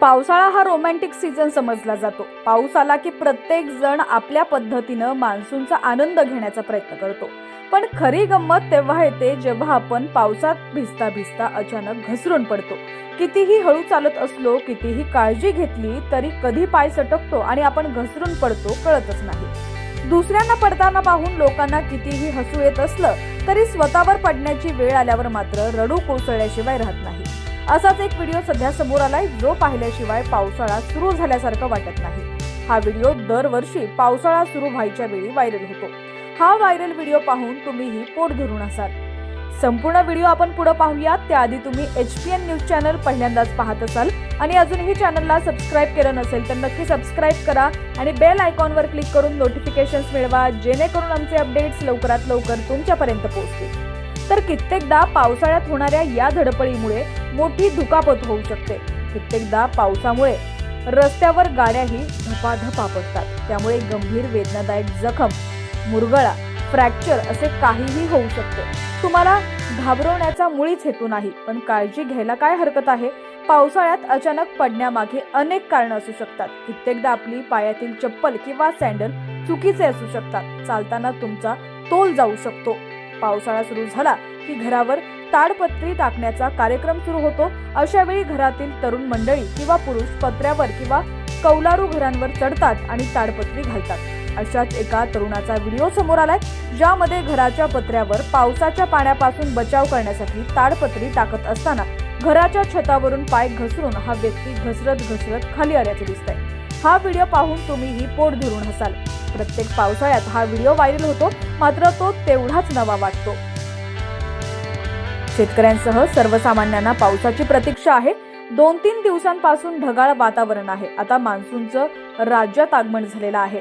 पावसाळा हा romantic season समजला जातो. पाऊस आला की प्रत्येक जण आपल्या पद्धतीनं मान्सूनचा आनंद घेण्याचा प्रयत्न करतो. पण खरी गंमत तेव्हा येते जेव्हा आपण पावसात भिजता भिजता अचानक घसरून पडतो. कितीही हळू चालत असलो कितीही काळजी घेतली तरी कधी पाय सटकतो आणि आपण घसरून पडतो कळतच नाही. दुसऱ्यांना पडताना पाहून लोकांना कितीही हसू येत असलं तरी स्वतःवर पडण्याची वेळ आल्यावर मात्र रडू कोसळल्याशिवाय राहत नाही. असाच एक व्हिडिओ सध्या समोर आलाय जो पाहिल्याशिवाय पावसाळा सुरू झाल्यासारखं वाटत नाही. हा व्हिडिओ दरवर्षी पावसाळा सुरू व्हायच्या वेळी व्हायरल होतो. हा व्हायरल व्हिडिओ पाहून तुम्हीही पोट धरून असाल. संपूर्ण व्हिडिओ आपण पुढे पाहूयात. त्याआधी तुम्ही H P N news channel पहिल्यांदाच पाहत असाल. आणि अजूनही चॅनलला सबस्क्राईब केलं नसेल तर नक्की सबस्क्राईब करा आणि बेल आयकॉनवर क्लिक करून नोटिफिकेशन्स मिळवा जेणेकरून आमचे अपडेट्स लवकरात लवकर तुमच्यापर्यंत पोहोचतील. तर कित्येकदा पावसाळ्यात होणाऱ्या या धडपडीमुळे मोठी दुखापत होऊ शकते. कित्येकदा पावसामुळे रस्त्यावर गाड्याही धपाधपा पडतात त्यामुळे गंभीर वेदनादायक जखम मुरगळा फ्रॅक्चर असे काहीही होऊ शकते. तुम्हाला घाबरवण्याचा मुळीच हेतू नाही पण काळजी घ्यायला काय हरकत आहे? पावसाळ्यात अचानक पडण्यामागे अनेक कारणं असू शकतात. कित्येकदा आपली पायातील चप्पल किंवा सँडल चुकीचे असू शकतात. चालताना तुमचा तोल जाऊ शकतो. पावसाळा सुरू झाला की घरावर ताडपत्री टाकण्याचा कार्यक्रम सुरू होतो. अशा वेळी घरातील तरुण मंडळी किंवा पुरुष पत्र्यावर किंवा कौलारू घरांवर चढतात आणि ताडपत्री घालतात. अशाच एका तरुणाचा व्हिडिओ समोर आलाय ज्यामध्ये घराच्या पत्र्यावर पावसाच्या पाण्यापासून बचाव करण्यासाठी ताडपत्री टाकत असताना घराच्या छतावरून पाय घसरून हा व्यक्ती घसरत घसरत खाली आल्याचे दिसतंय. हा व्हिडिओ पाहून तुम्हीही पोट धरून हसाल. प्रत्येक पावसाळ्यात हा व्हिडिओ व्हायरल होतो मात्र तो तेवढाच नवा वाटतो. शेतकऱ्यांसह सर्वसामान्यांना पावसाची प्रतीक्षा आहे. दोन तीन दिवसांपासून ढगाळ वातावरण आहे. आता मान्सूनचं राज्यात आगमन झालेलं आहे.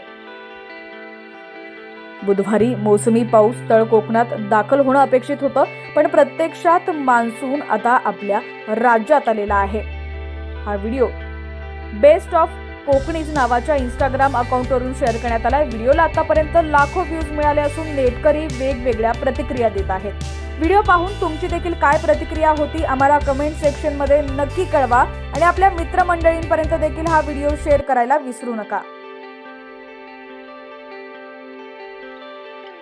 बुधवारी मोसमी पाऊस तळ कोकणात दाखल होणं अपेक्षित होतं पण प्रत्यक्षात मान्सून आता आपल्या राज्यात आलेला आहे. हा व्हिडिओ बेस्ट ऑफ कोकणीज नावाच्या इंस्टाग्राम अकाउंटवरून शेअर करण्यात आला व्हिडिओला आतापर्यंत लाखो व्ह्यूज मिळाले असून नेटकरी वेगवेगळ्या प्रतिक्रिया देत आहेत. व्हिडिओ पाहून तुमची देखील काय प्रतिक्रिया होती आम्हाला कमेंट सेक्शनमध्ये नक्की कळवा आणि आपल्या मित्रमंडळींपर्यंत देखील हा व्हिडिओ शेअर करायला विसरू नका.